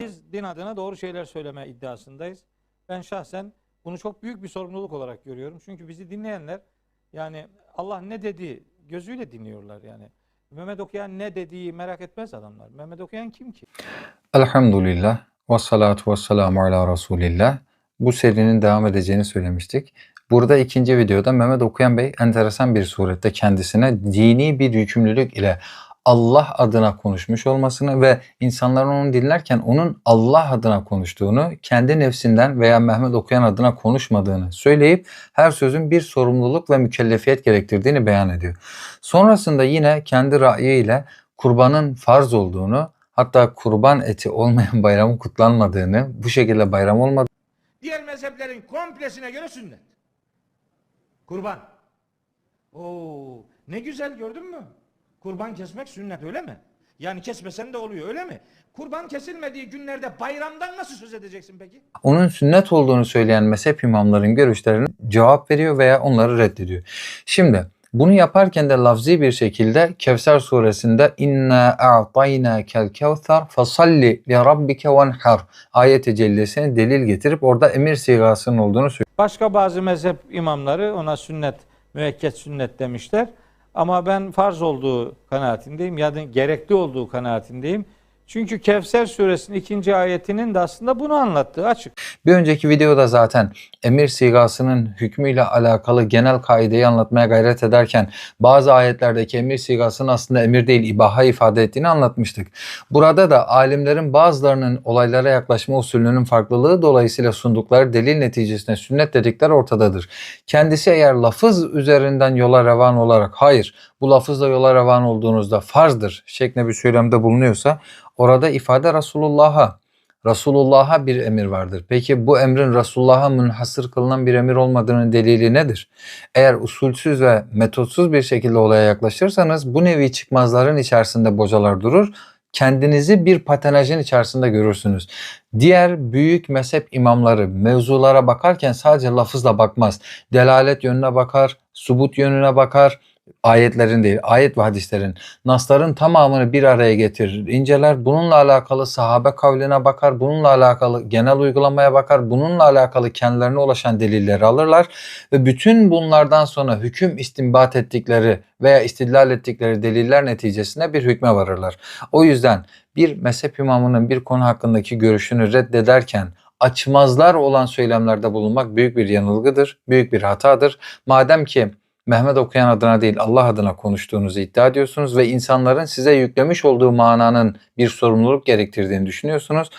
Biz din adına doğru şeyler söyleme iddiasındayız. Ben şahsen bunu çok büyük bir sorumluluk olarak görüyorum. Çünkü bizi dinleyenler yani Allah ne dedi gözüyle dinliyorlar yani. Mehmet Okuyan ne dediği merak etmez adamlar. Mehmet Okuyan kim ki? Elhamdülillah ve salatu ve selamu ala Resulillah. Bu serinin devam edeceğini söylemiştik. Burada ikinci videoda Mehmet Okuyan Bey enteresan bir surette kendisine dini bir yükümlülük ile Allah adına konuşmuş olmasını ve insanların onu dinlerken onun Allah adına konuştuğunu, kendi nefsinden veya Mehmet Okuyan adına konuşmadığını söyleyip her sözün bir sorumluluk ve mükellefiyet gerektirdiğini beyan ediyor. Sonrasında yine kendi ra'yiyle kurbanın farz olduğunu, hatta kurban eti olmayan bayramın kutlanmadığını, bu şekilde bayram olmadığını Diğer mezheplerin komplesine göre sünnet. Kurban. Oo, ne güzel gördün mü? Kurban kesmek sünnet öyle mi? Yani kesmesen de oluyor öyle mi? Kurban kesilmediği günlerde bayramdan nasıl söz edeceksin peki? onun sünnet olduğunu söyleyen mezhep imamların görüşlerine cevap veriyor veya onları reddediyor. Şimdi bunu yaparken de lafzi bir şekilde Kevser suresinde inna a'tayna kel kevser fasalli li rabbike venhar ayet-i cellesine delil getirip orada emir sigasının olduğunu söylüyor. Başka bazı mezhep imamları ona sünnet, müekket sünnet demişler. Ama ben farz olduğu kanaatindeyim ya da gerekli olduğu kanaatindeyim. Çünkü Kevser suresinin ikinci ayetinin de aslında bunu anlattığı açık. Bir önceki videoda zaten emir sigasının hükmüyle alakalı genel kaideyi anlatmaya gayret ederken bazı ayetlerdeki emir sigasının aslında emir değil ibaha ifade ettiğini anlatmıştık. Burada da alimlerin bazılarının olaylara yaklaşma usulünün farklılığı dolayısıyla sundukları delil neticesinde sünnet dedikleri ortadadır. Kendisi eğer lafız üzerinden yola revan olarak hayır bu lafızla yola revan olduğunuzda farzdır şeklinde bir söylemde bulunuyorsa orada ifade Resulullah'a Resulullah'a bir emir vardır. Peki bu emrin Resulullah'a münhasır kılınan bir emir olmadığının delili nedir? Eğer usulsüz ve metotsuz bir şekilde olaya yaklaşırsanız bu nevi çıkmazların içerisinde bocalar durur. Kendinizi bir patenajın içerisinde görürsünüz. Diğer büyük mezhep imamları mevzulara bakarken sadece lafızla bakmaz. Delalet yönüne bakar, subut yönüne bakar, ayetlerin değil, ayet ve hadislerin, nasların tamamını bir araya getirir, inceler. Bununla alakalı sahabe kavline bakar, bununla alakalı genel uygulamaya bakar, bununla alakalı kendilerine ulaşan delilleri alırlar ve bütün bunlardan sonra hüküm istinbat ettikleri veya istidlal ettikleri deliller neticesinde bir hükme varırlar. O yüzden bir mezhep imamının bir konu hakkındaki görüşünü reddederken açmazlar olan söylemlerde bulunmak büyük bir yanılgıdır, büyük bir hatadır. Madem ki Mehmet okuyan adına değil Allah adına konuştuğunuzu iddia ediyorsunuz ve insanların size yüklemiş olduğu mananın bir sorumluluk gerektirdiğini düşünüyorsunuz.